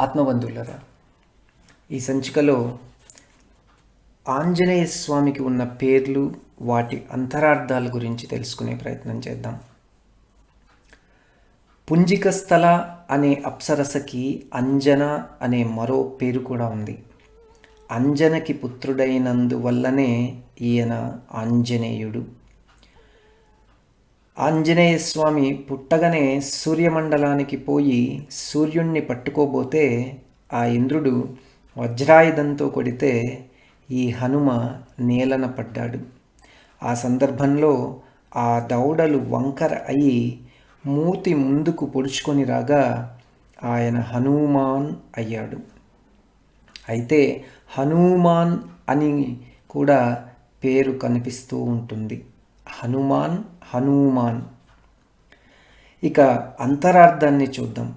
ఆత్మబంధువులరా ఈ సంచికలో ఆంజనేయ స్వామికి ఉన్న పేర్లు వాటి అంతరార్థాల గురించి తెలుసుకునే ప్రయత్నం చేద్దాం. పుంజికస్థల అనే అప్సరసకి అంజన అనే మరో పేరు కూడా ఉంది. అంజనకి పుత్రుడైనందువల్లనే ఈయన ఆంజనేయుడు. ఆంజనేయ స్వామి పుట్టగానే సూర్యమండలానికి పోయి సూర్యుణ్ణి పట్టుకోబోతే ఆ ఇంద్రుడు వజ్రాయుధంతో కొడితే ఈ హనుమ నేలన పడ్డాడు. ఆ సందర్భంలో ఆ దౌడలు వంకర అయి మూతి ముందుకు పొడుచుకొని రాగా ఆయన హనుమాన్ అయ్యాడు. అయితే హనుమాన్ అని కూడా పేరు కనిపిస్తూ ఉంటుంది. హనుమాన్ హనుమాన్. ఇక అంతరార్థాన్ని చూద్దాం.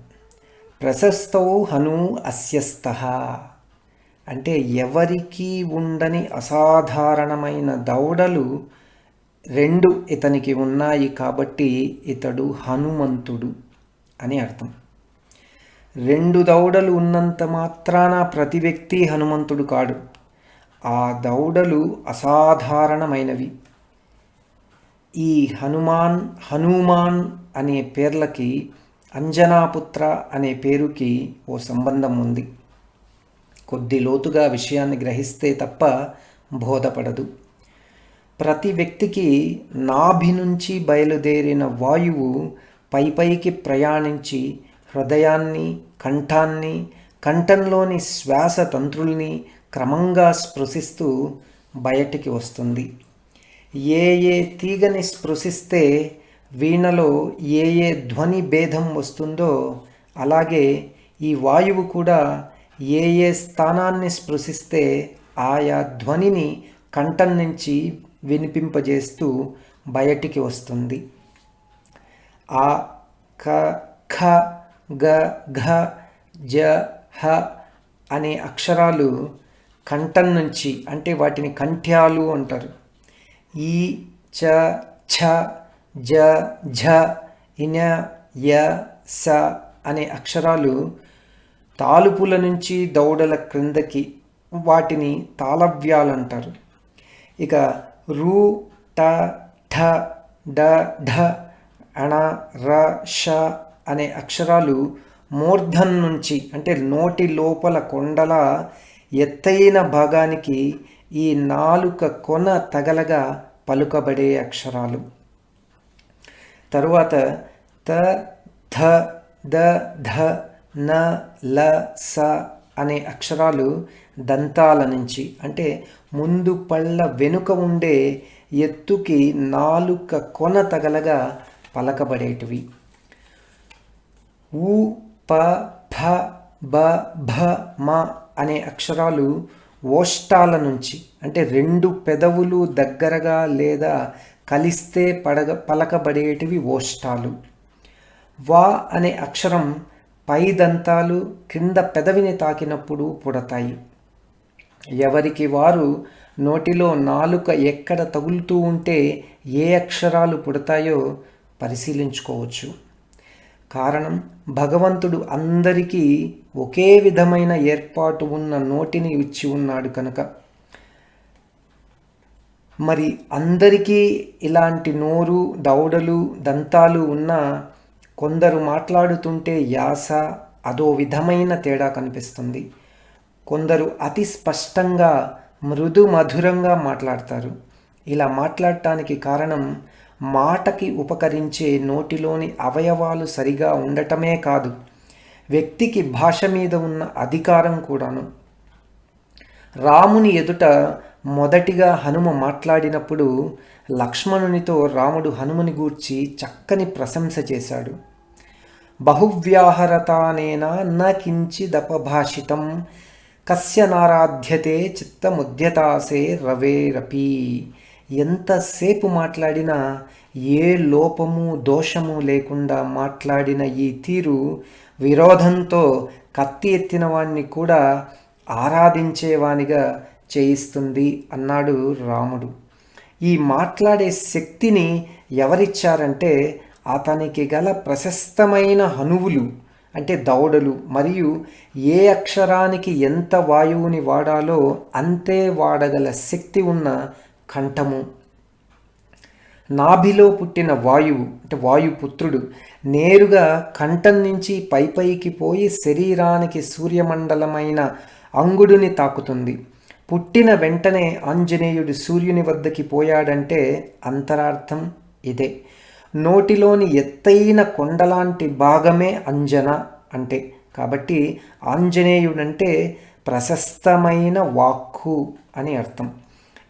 ప్రశస్తౌ హను అస్యస్త అంటే ఎవరికీ ఉండని అసాధారణమైన దౌడలు రెండు ఇతనికి ఉన్నాయి కాబట్టి ఇతడు హనుమంతుడు అని అర్థం. రెండు దౌడలు ఉన్నంత మాత్రాన ప్రతి వ్యక్తి హనుమంతుడు కాడు. ఆ దౌడలు అసాధారణమైనవి. ఈ హనుమాన్ హనుమాన్ అనే పేర్లకి అంజనాపుత్ర అనే పేరుకి ఓ సంబంధం ఉంది. కొద్ది లోతుగా విషయాన్ని గ్రహిస్తే తప్ప బోధపడదు. ప్రతి వ్యక్తికి నాభి నుంచి బయలుదేరిన వాయువు పైపైకి ప్రయాణించి హృదయాన్ని కంఠాన్ని కంఠంలోని శ్వాస తంత్రుల్ని క్రమంగా స్పృశిస్తూ బయటికి వస్తుంది. ఏ ఏ తీగని స్పృశిస్తే వీణలో ఏ ఏ ధ్వని భేదం వస్తుందో అలాగే ఈ వాయువు కూడా ఏ ఏ స్థానాన్ని స్పృశిస్తే ఆయా ధ్వనిని కంఠం నుంచి వినిపింపజేస్తూ బయటికి వస్తుంది. ఆ క ఖ గ ఘ జ హ అనే అక్షరాలు కంఠం నుంచి అంటే వాటిని కంఠ్యాలు అంటారు. ఈ చ ఛ జ ఝ ఇన య స అనే అక్షరాలు తాలుపుల నుంచి దౌడల క్రిందకి వాటిని తాళవ్యాలు అంటారు ఇక రు ట ఠ డ ఢ అణ ర ష అనే అక్షరాలు మూర్ధన్ నుంచి అంటే నోటి లోపల కొండల ఎత్తైన భాగానికి ఈ నాలుక కొన తగలగా పలుకబడే అక్షరాలు. తరువాత త ధ ద ధ న ల స అనే అక్షరాలు దంతాల నుంచి అంటే ముందు పళ్ళ వెనుక ఉండే ఎత్తుకి నాలుక కొన తగలగా పలకబడేటివి. ఉ ప ఫ బ భ మ అనే అక్షరాలు ఓష్టాల నుంచి అంటే రెండు పెదవులు దగ్గరగా లేదా కలిస్తే పడగ పలకబడేటివి ఓష్టాలు వా అనే అక్షరం పై దంతాలు క్రింద పెదవిని తాకినప్పుడు పుడతాయి. ఎవరికి వారు నోటిలో నాలుక ఎక్కడ తగులుతూ ఉంటే ఏ అక్షరాలు పుడతాయో పరిశీలించుకోవచ్చు. కారణం భగవంతుడు అందరికీ ఒకే విధమైన ఏర్పాటు ఉన్న నోటిని ఇచ్చి ఉన్నాడు కనుక. మరి అందరికీ ఇలాంటి నోరు దౌడలు దంతాలు ఉన్న కొందరు మాట్లాడుతుంటే యాస అదో విధమైన తేడా కనిపిస్తుంది. కొందరు అతి స్పష్టంగా మృదు మధురంగా మాట్లాడతారు. ఇలా మాట్లాడటానికి కారణం మాటకి ఉపకరించే నోటిలోని అవయవాలు సరిగా ఉండటమే కాదు వ్యక్తికి భాష మీద ఉన్న అధికారం కూడాను. రాముని ఎదుట మొదటిగా హనుమ మాట్లాడినప్పుడు లక్ష్మణునితో రాముడు హనుమని గూర్చి చక్కని ప్రశంస చేశాడు. బహువ్యాహరతానేనా న కించిదపభాషితం కస్య నారాధ్యతే చిత్తముద్యతాసే రవేరపి. ఎంతసేపు మాట్లాడినా ఏ లోపము దోషము లేకుండా మాట్లాడిన ఈ తీరు విరోధంతో కత్తి ఎత్తిన వాణ్ణి కూడా ఆరాధించేవానిగా చేయిస్తుంది అన్నాడు రాముడు. ఈ మాట్లాడే శక్తిని ఎవరిచ్చారంటే అతనికి గల ప్రశస్తమైన హనువులు అంటే దౌడలు మరియు ఏ అక్షరానికి ఎంత వాయువుని వాడాలో అంతే వాడగల శక్తి ఉన్న కంఠము. నాభిలో పుట్టిన వాయువు అంటే వాయుపుత్రుడు నేరుగా కంఠం నుంచి పైపైకి పోయి శరీరానికి సూర్యమండలమైన అంగుడుని తాకుతుంది. పుట్టిన వెంటనే ఆంజనేయుడు సూర్యుని వద్దకి పోయాడంటే అంతరార్థం ఇదే. నోటిలోని ఎత్తైన కొండలాంటి భాగమే అంజన అంటే. కాబట్టి ఆంజనేయుడంటే ప్రశస్తమైన వాక్కు అని అర్థం.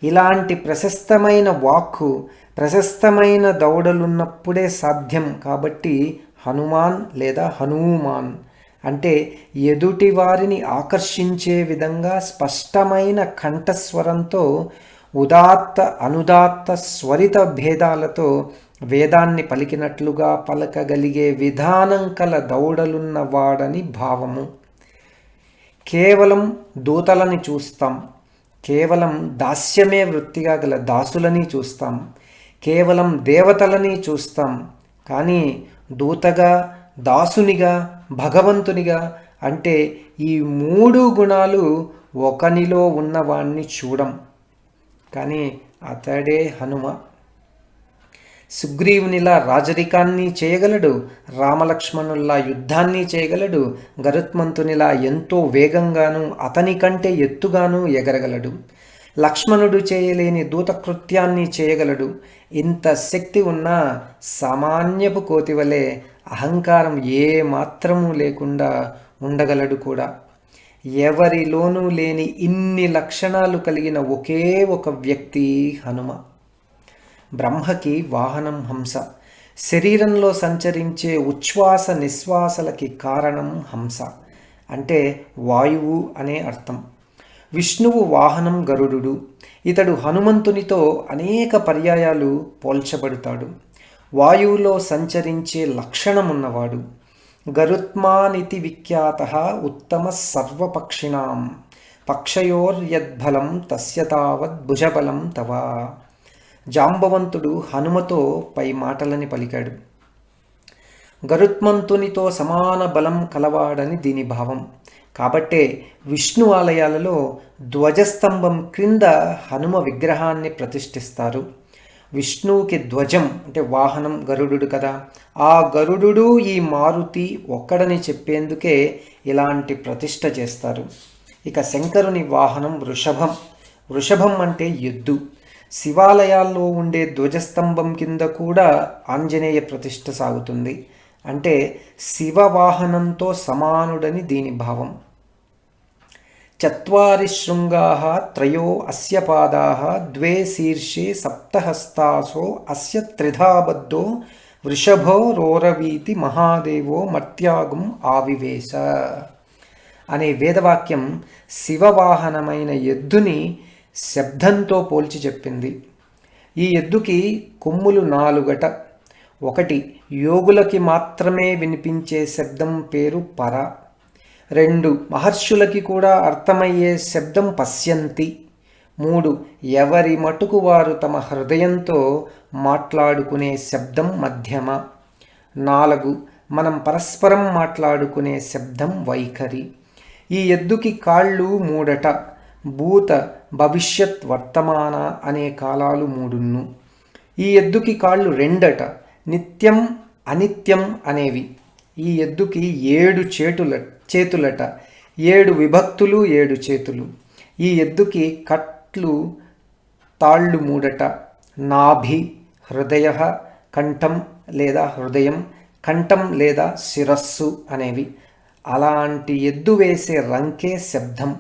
ఇలాంటి ప్రశస్తమైన వాక్కు ప్రశస్తమైన దౌడలున్నప్పుడే సాధ్యం. కాబట్టి హనుమాన్ లేదా హనుమాన్ అంటే ఎదుటి వారిని ఆకర్షించే విధంగా స్పష్టమైన కంఠస్వరంతో ఉదాత్త అనుదాత్త స్వరిత భేదాలతో వేదాన్ని పలికినట్లుగా పలకగలిగే విధానం కల దౌడలున్నవాడని భావము. కేవలం దూతలని చూస్తాం. కేవలం దాస్యమే వృత్తిగా గల దాసులని చూస్తాం కేవలం దేవతలని చూస్తాం. కానీ దూతగా దాసునిగా భగవంతునిగా అంటే ఈ మూడు గుణాలు ఒకనిలో ఉన్నవాణ్ణి చూడం. కానీ అతడే హనుమ. సుగ్రీవునిలా రాజరికాన్ని చేయగలడు రామలక్ష్మణుల్లా యుద్ధాన్ని చేయగలడు గరుత్మంతునిలా ఎంతో వేగంగాను అతని కంటే ఎత్తుగాను ఎగరగలడు. లక్ష్మణుడు చేయలేని దూతకృత్యాన్ని చేయగలడు. ఇంత శక్తి ఉన్న సామాన్యపు కోతి వలె అహంకారం ఏ మాత్రము లేకుండా ఉండగలడు కూడా. ఎవరిలోనూ లేని ఇన్ని లక్షణాలు కలిగిన ఒకే ఒక వ్యక్తి హనుమ. బ్రహ్మకి వాహనం హంస. శరీరంలో సంచరించే ఉచ్ఛ్వాస నిశ్వాసలకి కారణం హంస. అంటే వాయువు అనే అర్థం. విష్ణువు వాహనం గరుడు ఇతడు హనుమంతునితో అనేక పర్యాయాలు పోల్చబడతాడు. వాయువులో సంచరించే లక్షణమున్నవాడు. గరుత్మానితి విఖ్యాత ఉత్తమ సర్వపక్షిణాం. పక్షయోర్యద్బలం తస్య తావద్భుజబలం భుజబలం జాంబవంతుడు హనుమతో పై మాటలని పలికాడు. గరుత్మంతునితో సమాన బలం కలవాడని దీని భావం. కాబట్టే విష్ణు ఆలయాలలో ధ్వజస్తంభం క్రింద హనుమ విగ్రహాన్ని ప్రతిష్ఠిస్తారు. విష్ణువుకి ధ్వజం అంటే వాహనం గరుడు కదా. ఆ గరుడు ఈ మారుతి ఒక్కడని చెప్పేందుకే ఇలాంటి ప్రతిష్ఠ చేస్తారు. ఇక శంకరుని వాహనం వృషభం. వృషభం అంటే ఎద్దు. శివాలయాల్లో ఉండే ధ్వజస్తంభం కింద కూడా ఆంజనేయ ప్రతిష్ట సాగుతుంది. అంటే శివవాహనంతో సమానుడని దీని భావం. చత్వారి శృంగా త్రయో అస్య పాదా ద్వే శీర్షే సప్తహస్తాసో అస్య త్రిధాబద్ధో వృషభో రోరవీతి మహాదేవో మర్త్యాగం ఆవివేశ. అనే వేదవాక్యం శివవాహనమైన ఎద్దుని శబ్దంతో పోల్చి చెప్పింది. ఈ ఎద్దుకి కొమ్ములు నాలుగట. ఒకటి యోగులకి మాత్రమే వినిపించే శబ్దం పేరు పర. రెండు మహర్షులకి కూడా అర్థమయ్యే శబ్దం పశ్యంతి. మూడు ఎవరి మటుకు వారు తమ హృదయంతో మాట్లాడుకునే శబ్దం మధ్యమ. నాలుగు మనం పరస్పరం మాట్లాడుకునే శబ్దం వైఖరి. ఈ ఎద్దుకి కాళ్ళు మూడట. భూత భవిష్యత్ వర్తమాన అనే కాలాలు మూడున్ను. ఈ ఎద్దుకి కాళ్ళు రెండట నిత్యం అనిత్యం అనేవి. ఈ ఎద్దుకి ఏడు చేతుల చేతులట ఏడు విభక్తులు ఏడు చేతులు. ఈ ఎద్దుకి కట్లు తాళ్ళు మూడట నాభి హృదయ కంఠం లేదా హృదయం కంఠం లేదా శిరస్సు అనేవి. అలాంటి ఎద్దు వేసే రంకే శబ్దం.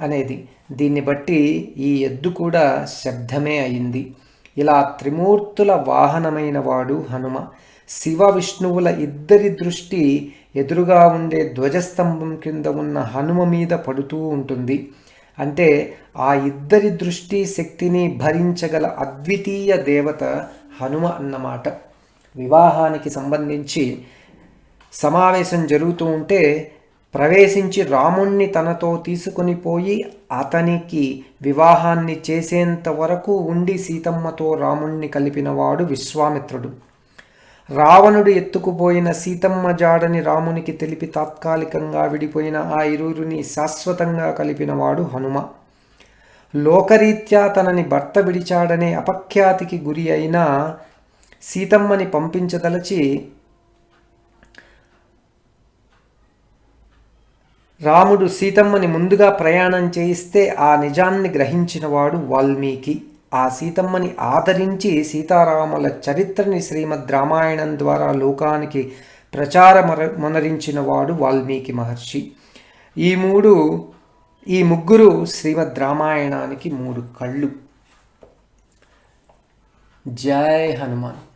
అనేది. దీన్ని బట్టి ఈ ఎద్దు కూడా శబ్దమే అయింది. ఇలా త్రిమూర్తుల వాహనమైన వాడు హనుమ శివ విష్ణువుల ఇద్దరి దృష్టి ఎదురుగా ఉండే ధ్వజస్తంభం కింద ఉన్న హనుమ మీద పడుతూ ఉంటుంది. అంటే ఆ ఇద్దరి దృష్టి శక్తిని భరించగల అద్వితీయ దేవత హనుమ అన్నమాట. వివాహానికి సంబంధించి సమావేశం జరుగుతూ ఉంటే ప్రవేశించి రాముణ్ణి తనతో తీసుకుని పోయి అతనికి వివాహాన్ని చేసేంత వరకు ఉండి సీతమ్మతో రాముణ్ణి కలిపినవాడు విశ్వామిత్రుడు. రావణుడు ఎత్తుకుపోయిన సీతమ్మ జాడని రామునికి తెలిపి తాత్కాలికంగా విడిపోయిన ఆ ఇరువురిని శాశ్వతంగా కలిపినవాడు హనుమ. లోకరీత్యా తనని భర్త విడిచాడనే అపఖ్యాతికి గురి అయిన సీతమ్మని పంపించదలచి రాముడు సీతమ్మని ముందుగా ప్రయాణం చేయిస్తే ఆ నిజాన్ని గ్రహించినవాడు వాల్మీకి. ఆ సీతమ్మని ఆదరించి సీతారాముల చరిత్రని శ్రీమద్ రామాయణం ద్వారా లోకానికి ప్రచారమర మనరించినవాడు వాల్మీకి మహర్షి. ఈ మూడు ఈ ముగ్గురు శ్రీమద్ రామాయణానికి మూడు కళ్ళు. జై హనుమాన్.